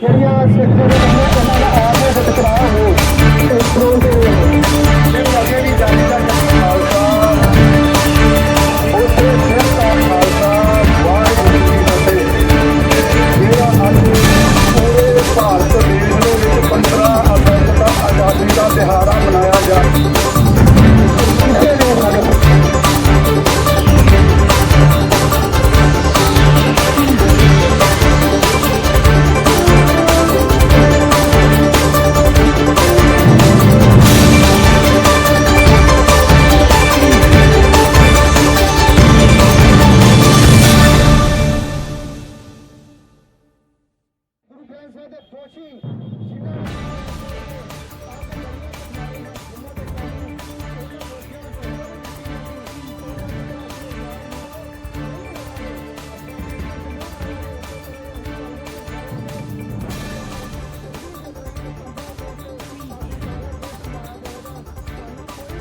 ਜਿਹੜੀਆਂ ਸਿੱਖ ਦੇ ਨੇ ਉਹਨਾਂ ਦਾ ਆਪ ਦੇ ਟਕਰਾਅ ਹੋ ਇਸ ਰੋਲ ਦੇ ਜਿਹੜੇ ਅੱਗੇ ਦੀ ਜਾਤੀ ਦਾ ਖਾਲਸਾ ਉਸੇ ਸਿੱਖ ਦਾ ਖਾਲਸਾ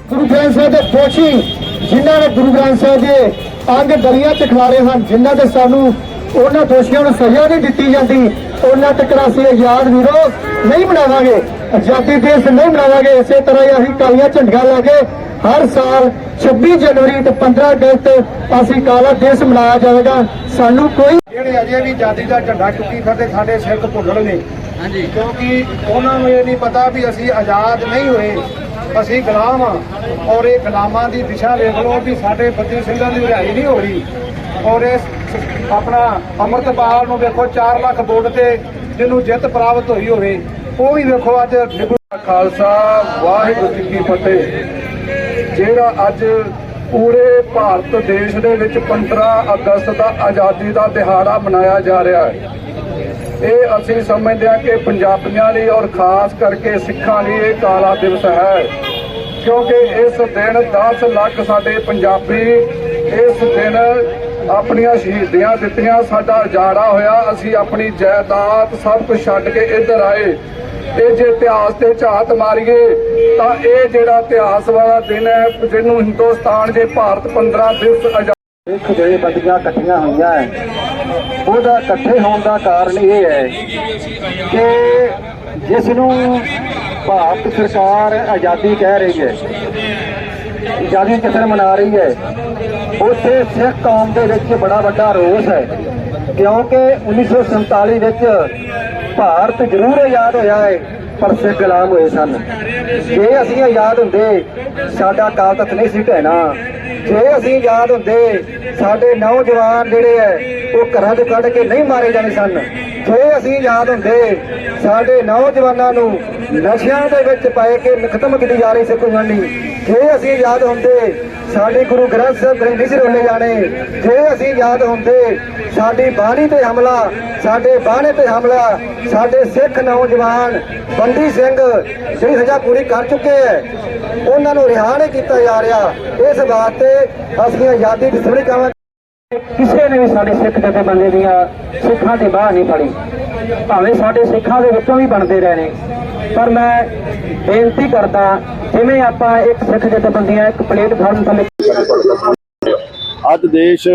ਗੁਰੂ ਗ੍ਰੰਥ ਸਾਹਿਬ ਦੇ ਦੋਸ਼ੀ ਜਿਨ੍ਹਾਂ ਨੇ ਗੁਰੂ ਗ੍ਰੰਥ ਸਾਹਿਬ ਦੇ ਅੰਗ ਦਰਿਆ ਚ ਖਿਲਾਰੇ ਹਨ ਜਿਨ੍ਹਾਂ ਦੇ ਸਾਨੂੰ ਉਹਨਾਂ ਦੋਸ਼ੀਆਂ ਨੂੰ ਸਜ਼ਾ ਨਹੀਂ ਦਿੱਤੀ ਜਾਂਦੀ ਉਹਨਾਂ ਤੱਕ ਅਸੀਂ ਆਜ਼ਾਦ ਵੀਰੋ ਨਹੀਂ ਬਣਾਵਾਂਗੇ ਆਜ਼ਾਦੀ ਦਿਵਸ ਨਹੀਂ ਬਣਾਵਾਂਗੇ ਇਸੇ ਤਰ੍ਹਾਂ ਹੀ ਅਸੀਂ ਕਾਲੀਆਂ ਝੰਡੀਆਂ ਲਾ ਕੇ ਹਰ ਸਾਲ 26 ਜਨਵਰੀ ਤੇ 15 ਅਗਸਤ ਅਸੀਂ ਕਾਲਾ ਦਿਵਸ ਮਨਾਇਆ ਜਾਵੇਗਾ ਸਾਨੂੰ ਕੋਈ ਜਿਹੜੇ ਅਜੇ ਵੀ ਆਜ਼ਾਦੀ ਦਾ ਝੰਡਾ ਚੁੱਕੀ ਫਿਰਦੇ ਸਾਡੇ ਸਿੱਖ ਭੁੱਲਣ ਨੇ। ਹਾਂਜੀ। ਕਿਉਂਕਿ ਉਹਨਾਂ ਨੂੰ ਇਹ ਨਹੀਂ ਪਤਾ ਵੀ ਅਸੀਂ ਆਜ਼ਾਦ ਨਹੀਂ ਹੋਏ। ਅਸੀਂ ਗੁਲਾਮ ਆ। ਔਰ ਇਹ ਗੁਲਾਮਾਂ ਦੀ ਦਿਸ਼ਾ ਵੇਖ ਲਓ ਵੀ ਸਾਡੇ ਬੱਚੇ ਸਿੰਘਾਂ ਦੀ ਰਿਹਾਈ ਨਹੀਂ ਹੋ ਰਹੀ। ਔਰ ਇਸ ਆਪਣਾ ਅੰਮ੍ਰਿਤਪਾਲ ਨੂੰ ਵੇਖੋ 4 ਲੱਖ ਵੋਟ ਤੇ ਜਿਹਨੂੰ ਜਿੱਤ ਪ੍ਰਾਪਤ ਹੋਈ ਹੋਵੇ, ਉਹ ਵੀ ਵੇਖੋ ਅੱਜ ਖਾਲਸਾ, ਵਾਹਿਗੁਰੂ ਜੀ ਕੀ ਫਤਿਹ। ਜਿਹੜਾ ਅੱਜ ਪੂਰੇ ਭਾਰਤ ਦੇਸ਼ ਦੇ ਵਿੱਚ 15 ਅਗਸਤ ਦਾ ਆਜ਼ਾਦੀ ਦਾ ਦਿਹਾੜਾ ਮਨਾਇਆ ਜਾ ਰਿਹਾ ਹੈ। ਇਹ ਅਸੀਂ ਸਮਝਦੇ ਹਾਂ ਕਿ ਪੰਜਾਬੀਆਂ ਲਈ ਔਰ ਖਾਸ ਕਰਕੇ ਸਿੱਖਾਂ ਲਈ ਇਹ ਕਾਲਾ ਦਿਵਸ ਹੈ। ਕਿਉਂਕਿ ਇਸ ਦਿਨ 10 ਲੱਖ ਸਾਡੇ ਪੰਜਾਬੀ ਇਸ ਦਿਨ ਆਪਣੀਆਂ ਸ਼ਹੀਦੀਆਂ ਦਿੱਤੀਆਂ, ਸਾਡਾ ਉਜਾੜਾ ਹੋਇਆ। ਅਸੀਂ ਆਪਣੀ ਜਾਇਦਾਦ ਸਭ ਕੁਝ ਛੱਡ ਕੇ ਇੱਧਰ ਆਏ। ਇਹ ਜੇ ਇਤਿਹਾਸ ਤੇ ਝਾਤ ਮਾਰੀਏ, ਤਾਂ ਇਹ ਜਿਹੜਾ ਇਤਿਹਾਸ ਵਾਲਾ ਦਿਨ ਹੈ, ਜਿਹਨੂੰ ਹਿੰਦੁਸਤਾਨ ਜੇ ਭਾਰਤ 15 ਦਿਵਸ ਇੱਕ ਜਿਹੜੇ ਬੰਦੀਆਂ ਇਕੱਠੀਆਂ ਹੋਈਆਂ ਹੈ। ਉਹਦਾ ਇਕੱਠੇ ਹੋਣ ਦਾ ਕਾਰਨ ਇਹ ਹੈ ਕਿ ਜਿਸ ਨੂੰ ਭਾਰਤ ਸਰਕਾਰ ਆਜ਼ਾਦੀ ਕਹਿ ਰਹੀ ਹੈ, ਆਜ਼ਾਦੀ ਜਸ਼ਨ ਮਨਾ ਰਹੀ ਹੈ, ਉੱਥੇ ਸਿੱਖ ਕੌਮ ਦੇ ਵਿੱਚ ਬੜਾ ਵੱਡਾ ਰੋਸ ਹੈ। ਕਿਉਂਕਿ 1947 ਵਿੱਚ ਭਾਰਤ ਜ਼ਰੂਰ ਆਜ਼ਾਦ ਹੋਇਆ ਹੈ। ਪਰ ਸਿੱਖ ਗੁਲਾਮ ਹੋਏ ਸਨ। ਜੇ ਅਸੀਂ ਆਜ਼ਾਦ ਹੁੰਦੇ, ਸਾਡਾ ਕਾਲ ਤੱਕ ਨਹੀਂ ਸੀ ਢਹਿਣਾ ਜੇ ਅਸੀਂ ਆਜ਼ਾਦ ਹੁੰਦੇ, ਸਾਡੇ ਨੌਜਵਾਨ ਜਿਹੜੇ ਐ, ਉਹ ਘਰਾਂ ਤੋਂ ਕੱਢ ਕੇ ਨਹੀਂ ਮਾਰੇ ਜਾਣੇ ਸਨ। ਜੇ ਅਸੀਂ ਆਜ਼ਾਦ ਹੁੰਦੇ, ਸਾਡੇ ਨੌਜਵਾਨਾਂ ਨੂੰ ਨਸ਼ਿਆਂ ਦੇ ਵਿੱਚ ਪੈ ਕੇ ਖਤਮ ਕੀਤੀ ਜਾ ਰਹੀ ਸੀ ਕੁਝਾਨੀ ਜੇ ਅਸੀਂ ਆਜ਼ਾਦ ਹੁੰਦੇ, ਸਾਡੇ ਗੁਰੂ ਗ੍ਰੰਥ ਸਾਹਿਬ ਗ੍ਰੰਥ ਨਹੀਂ ਰੋਲੇ ਜਾਣੇ, ਜੇ ਅਸੀਂ ਆਜ਼ਾਦ ਹੁੰਦੇ, ਸਾਡੀ ਬਾਣੀ ਤੇ ਹਮਲਾ, ਸਾਡੇ ਬਾਣੇ ਤੇ ਹਮਲਾ, ਸਾਡੇ ਸਿੱਖ ਨੌਜਵਾਨ ਬੰਦੀ ਸਿੰਘ ਜਿਹੜੀ ਸਜ਼ਾ ਪੂਰੀ ਕਰ ਚੁੱਕੇ ਐ, ਉਹਨਾਂ ਨੂੰ ਰਿਹਾ ਨਹੀਂ ਕੀਤਾ ਜਾ ਰਿਹਾ। ਇਸ ਵਾਸਤੇ ਅਸੀਂ ਆਜ਼ਾਦੀ ਦੀ ਥੋੜੀ ਕਹਾਂਗੇ। ਕਿਸੇ ਨੇ ਵੀ ਸਾਡੇ ਸਿੱਖ ਜਥੇਬੰਦੀ ਦੀਆਂ ਸਿੱਖਾਂ ਦੀ ਬਾਹ ਨਹੀਂ ਫੜੀ। ਭਾਵੇਂ ਸਾਡੇ ਸਿੱਖਾਂ ਦੇ ਵਿੱਚੋਂ ਵੀ ਬਣਦੇ ਰਹੇ ਨੇ ਪਰ ਮੈਂ ਬੇਨਤੀ ਕਰਦਾ, ਜਿਵੇਂ ਆਪਾਂ ਇੱਕ ਸਿੱਖ ਜਥੇਬੰਦੀਆਂ, ਇੱਕ ਪਲੇਟਫਾਰਮ ਥੱਲੇ ਅੱਜ ਦੇਸ਼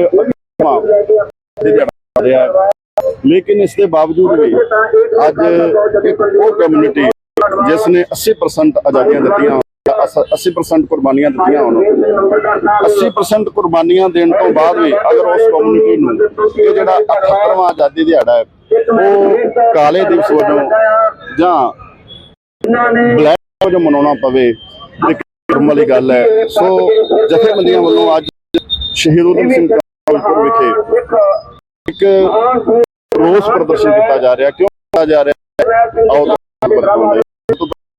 ਦੇ ਰਿਹਾ ਲੇਕਿਨ ਇਸ ਦੇ ਬਾਵਜੂਦ ਵੀ ਅੱਜ ਇੱਕ ਉਹ ਕਮਿਊਨਿਟੀ ਜਿਸ ਨੇ 80% ਆਜ਼ਾਦੀਆਂ ਦਿੱਤੀਆਂ 80% ਕੁਰਬਾਨੀਆਂ ਦਿੱਤੀਆਂ ਹੋਣ 80% ਕੁਰਬਾਨੀਆਂ ਦੇਣ ਤੋਂ ਬਾਅਦ ਵੀ ਅਗਰ ਉਸ ਕਮਿਊਨਿਟੀ ਨੂੰ ਇਹ ਜਿਹੜਾ 78ਵਾਂ ਆਜ਼ਾਦੀ ਦਿਹਾੜਾ ਹੈ, ਉਹ ਕਾਲੇ ਦਿਵਸ ਵਜੋਂ ਜਾਂ ਬਲੈਕ ਵਜੋਂ ਮਨਾਉਣਾ ਪਵੇ ਇਹ ਸ਼ਰਮ ਵਾਲੀ ਗੱਲ ਹੈ। ਸੋ ਜਥੇਬੰਦੀਆਂ ਵੱਲੋਂ ਅੱਜ ਸ਼ਹੀਦ ਉਦਮ ਸਿੰਘ ਕਾਲਪੁਰ ਵਿਖੇ ਇੱਕ ਰੋਸ ਪ੍ਰਦਰਸ਼ਨ ਕੀਤਾ ਜਾ ਰਿਹਾ। ਕਿਉਂ ਕੀਤਾ ਜਾ ਰਿਹਾ? ਹੈ। ਆਓ।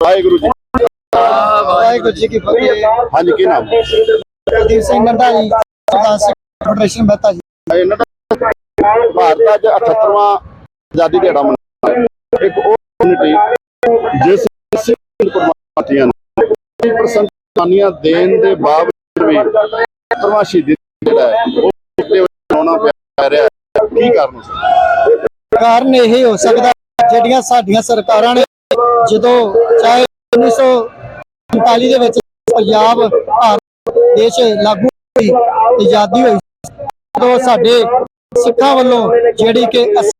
ਵਾਹਿਗੁਰੂ ਜੀ ਵਾਹਿਗੁਰੂ ਜੀ ਕੀ ਫਤਿਹ। ਹਾਂਜੀ ਕੀ ਨਾਮ? ਕੁਲਦੀਪ ਸਿੰਘ ਨੰਦਾ ਜੀ ਸੈਕਟਰੀ ਫੈਡਰੇਸ਼ਨ ਮਹਿਤਾ ਜੀ। ਇਹਨਾਂ ਦਾ ਭਾਰਤ ਅੱਜ 78ਵਾਂ ਆਜ਼ਾਦੀ ਦਿਹਾੜਾ ਮਨਾ ਰਿਹਾ। ਹੈ। ਇੱਕ ਉਹ ਕਮਿਊਨਿਟੀ ਜਿਸ ਨੇ ਕੁਰਬਾਨੀਆਂ ਨੇ 80% ਦੇਣ ਦੇ ਬਾਵਜੂਦ ਵੀ 78ਵਾਂ ਜਿਹੜਾ ਹੈ, ਉਹ ਹੋਣਾ ਪੈ ਰਿਹਾ ਕੀ ਕਾਰਨ ਕਾਰਨ ਇਹ ਹੋ ਸਕਦਾ ਜਿਹੜੀਆਂ ਸਾਡੀਆਂ ਸਰਕਾਰਾਂ ਨੇ ਜਦੋਂ ਚਾਹੇ 1947 ਦੇ ਵਿੱਚ ਪੰਜਾਬ, ਭਾਰਤ ਦੇਸ਼ ਲਾਗੂ ਹੋਈ, ਆਜ਼ਾਦੀ ਹੋਈ ਉਦੋਂ ਸਾਡੇ ਸਿੱਖਾਂ ਵੱਲੋਂ ਜਿਹੜੀ ਕਿ 80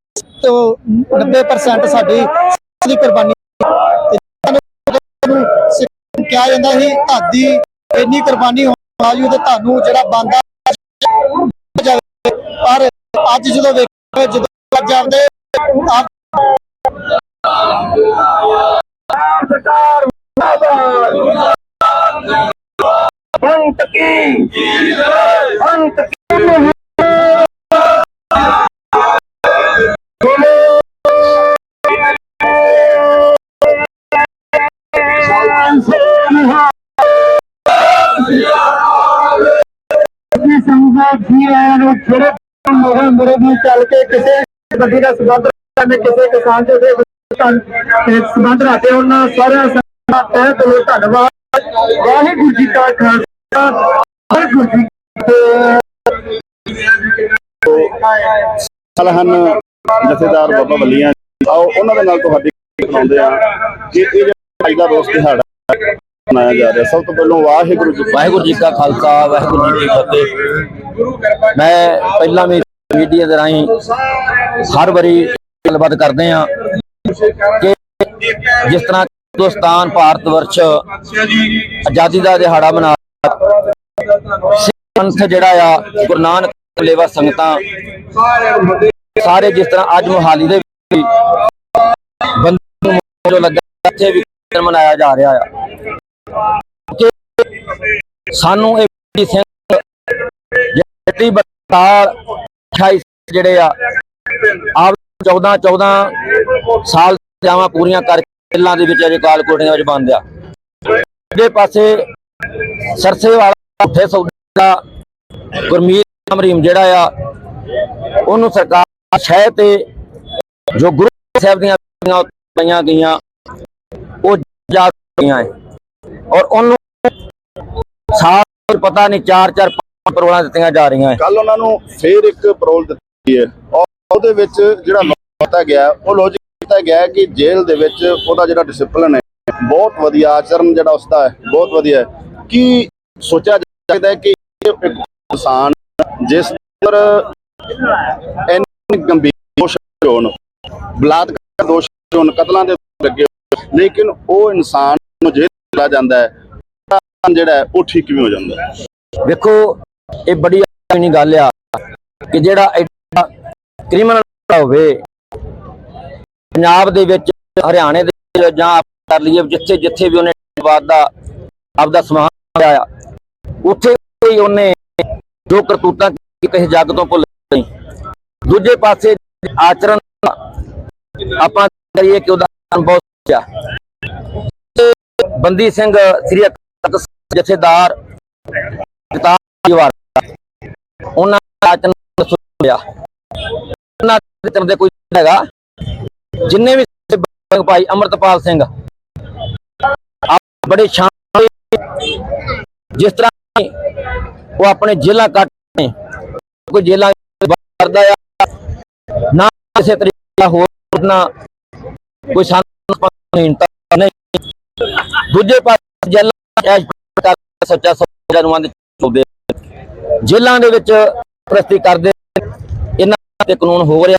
ਤੋਂ 90% ਸਾਡੀ ਦੀ ਕੁਰਬਾਨੀ ਤੇ ਕਿਹਾ ਜਾਂਦਾ ਸੀ ਤੁਹਾਡੀ ਇੰਨੀ ਕੁਰਬਾਨੀ ਹੋਣ ਬਾਵਜੂਦ ਤੁਹਾਨੂੰ ਜਿਹੜਾ ਬੰਦਾ ਪਰ ਅੱਜ ਜਦੋਂ ਵੇਖੋ, ਜਦੋਂ ਅੱਜ ਆਪਦੇ ਆਪ ਅੰਤ ਕੀ? ਅੰਤ ਕੀ ਮੇਰੇ ਮੇਰੇ ਵੀ ਚੱਲ ਕੇ ਕਿਸੇ ਬੰਦੇ ਦਾ ਸਬੰਧ ਰੱਖਣ ਕਿਸੇ ਕਿਸਾਨ ਦੇ ਸਬੰਧ ਰੱਖਦੇ ਉਹਨਾਂ ਸਾਰਿਆਂ ਦਾ ਤਹਿ ਦਿਲੋਂ ਧੰਨਵਾਦ। ਵਾਹਿਗੁਰੂ ਜੀ ਕਾ ਖਾਲਸਾ, ਵਾਹਿਗੁਰੂ ਜੀ ਕੀ ਹਨ ਜਥੇਦਾਰ ਬਾਬਾ ਬੱਲੀਆਂ ਆਓ, ਉਹਨਾਂ ਦੇ ਨਾਲ ਤੁਹਾਡੀ ਸੁਣਾਉਂਦੇ ਆ ਕਿ ਇਹ ਜਿਹੜਾ ਅੱਜ ਦਾ ਰੋਸ ਦਿਹਾੜਾ ਮਨਾਇਆ ਜਾ ਰਿਹਾ। ਸਭ ਤੋਂ ਪਹਿਲਾਂ ਵਾਹਿਗੁਰੂ ਜੀ ਵਾਹਿਗੁਰੂ ਜੀ ਕਾ ਖਾਲਸਾ, ਵਾਹਿਗੁਰੂ ਜੀ ਕੀ ਫਤਿਹ। ਮੈਂ ਪਹਿਲਾਂ ਵੀ ਮੀਡੀਆ ਦੇ ਰਾਹੀਂ ਹਰ ਵਾਰੀ ਗੱਲਬਾਤ ਕਰਦੇ ਆ ਕਿ ਜਿਸ ਤਰ੍ਹਾਂ ਹਿੰਦੁਸਤਾਨ, ਭਾਰਤ ਵਰਸ਼ ਆਜ਼ਾਦੀ ਦਾ ਦਿਹਾੜਾ ਮਨਾ ਸਿੱਖ ਜਿਹੜਾ ਆ, ਗੁਰੂ ਨਾਨਕ ਲੇਵਾ ਸੰਗਤਾਂ ਸਾਰੇ ਜਿਸ ਤਰ੍ਹਾਂ ਅੱਜ ਮੁਹਾਲੀ ਦੇ ਵਿੱਚ ਬੰਦੇ ਜੋ ਲੱਗਾ, ਇੱਥੇ ਵੀ ਮਨਾਇਆ ਜਾ ਰਿਹਾ ਆ। ਕਿ ਸਾਨੂੰ ਇਹ ਵੀ ਸਿੰਘ ਜਿਹੜੀ ਬਤਾਲ ਜਿਹੜੇ ਆ, ਆਪ 14 14 ਸਾਲ ਜਾਵਾਂ ਪੂਰੀਆਂ ਕਰਕੇ ਕਿੱਲਾਂ ਦੇ ਵਿੱਚ ਅਜੇ ਕਾਲ ਕੋਠੀਆਂ ਵਿੱਚ ਬੰਦ ਆ। ਦੇ ਪਾਸੇ ਸਰਸੇ ਵਾਲਾ ਉੱਥੇ ਸੌਦਾ ਗੁਰਮੀਤ ਅਮਰੀਮ ਜਿਹੜਾ ਆ, ਉਹਨੂੰ ਸਰਕਾਰ ਸ਼ਹਿ ਤੇ ਜੋ ਗੁਰੂ ਸਾਹਿਬ ਦੀਆਂ ਪਈਆਂ ਗਈਆਂ, ਉਹ ਜਾ ਰਹੀਆਂ ਔਰ ਉਹਨੂੰ ਸਾਲ ਪਤਾ ਨਹੀਂ 4 4 5 ਦਿੱਤੀਆਂ ਜਾ ਰਹੀਆਂ ਕੱਲ ਉਹਨਾਂ ਨੂੰ ਫੇਰ ਇੱਕ ਪਰੋਲ ਦਿੱਤੀ ਹੈ। ਔਰ ਉਹਦੇ ਵਿੱਚ ਜਿਹੜਾ law ਗਿਆ, ਉਹ ਲੌਜਿਕ ਕੀਤਾ ਗਿਆ ਕਿ ਜੇਲ੍ਹ ਦੇ ਵਿੱਚ ਉਹਦਾ ਜਿਹੜਾ ਡਿਸਪਲਿਨ ਹੈ, ਬਹੁਤ ਵਧੀਆ ਆਚਰਣ ਜਿਹੜਾ ਉਸਦਾ ਹੈ, ਬਹੁਤ ਵਧੀਆ ਕੀ ਸੋਚਿਆ ਜਾਂਦਾ ਹੈ ਕਿ ਇੱਕ ਇਨਸਾਨ ਜਿਸ ਪਰ ਇੰਨੇ ਗੰਭੀਰ ਦੋਸ਼ ਹੋਣ, ਬਲਾਤਕਾਰ ਦੋਸ਼ ਹੋਣ, ਕਤਲਾਂ ਦੇ ਲੱਗੇ ਲੇਕਿਨ ਉਹ ਇਨਸਾਨ ਨੂੰ ਜੇਲ੍ਹ ਚਲਾ ਜਾਂਦਾ ਹੈ ਜਿਹੜਾ ਉਹ ਠੀਕ ਵੀ ਹੋ ਜਾਂਦਾ ਵੇਖੋ, ਇਹ ਬੜੀ ਨਹੀਂ ਗੱਲ ਆ ਕਿ ਜਿਹੜਾ ਐਡਾ ਕ੍ਰਿਮੀਨਲ ਹੋਵੇ, ਪੰਜਾਬ ਦੇ ਵਿੱਚ, ਹਰਿਆਣੇ ਦੇ ਜਾਂ ਕਰ ਲਈਏ, ਜਿੱਥੇ ਜਿੱਥੇ ਵੀ ਉਹਨੇ ਬਾਦ ਦਾ, ਆਪਦਾ ਸਮਾਨ ਲਿਆ ਉੱਥੇ ਹੀ ਉਹਨੇ ਜੋ ਕਰਤੂਤਾਂ ਕਿਸੇ ਜੱਗ ਤੋਂ ਭੁੱਲ ਨਹੀਂ ਦੂਜੇ ਪਾਸੇ ਆਚਰਣ ਆਪਾਂ ਕਰੀਏ ਕਿ ਉਹਦਾ ਬਹੁਤ ਆ ਬੰਦੀ ਸਿੰਘ, ਸ੍ਰੀ ਅਕਾਲ ਜਥੇਦਾਰ ਕਿਤਾਬ ਦੀ ਉਹਨਾਂ ਦਾ ਆਚਰਣ ਸੁਣਿਆ। ਉਹਨਾਂ ਦੇ ਤਰ੍ਹਾਂ ਦੇ ਕੋਈ ਹੈਗਾ। ਜਿੰਨੇ ਵੀ ਸਿੰਘ ਭਾਈ ਅਮਰਤਪਾਲ ਸਿੰਘ ਬੜੇ ਸ਼ਾਨ ਜਿਸ ਤਰ੍ਹਾਂ ਉਹ ਆਪਣੇ ਜੇਲਾਂ ਕੱਟ ਕੋਈ ਜੇਲਾਂ ਕਰਦਾ ਆ, ਨਾ ਕਿਸੇ ਤਰੀਕੇ ਹੋਰ ਨਾ ਕੋਈ ਸਾਨੂੰ ਨਹੀਂ। ਦੂਜੇ ਪਾਸੇ ਜੇਲਾਂ ਸੱਚਾ ਸੌਦਾ ਨੂੰ ਆਂਦੇ ਚੁੱਕਦੇ ਜੇਲਾਂ ਦੇ ਵਿੱਚ ਪ੍ਰਸਤੀ ਕਰਦੇ। ਇਹਨਾਂ ਤੇ ਕਾਨੂੰਨ ਹੋ ਰਿਹਾ।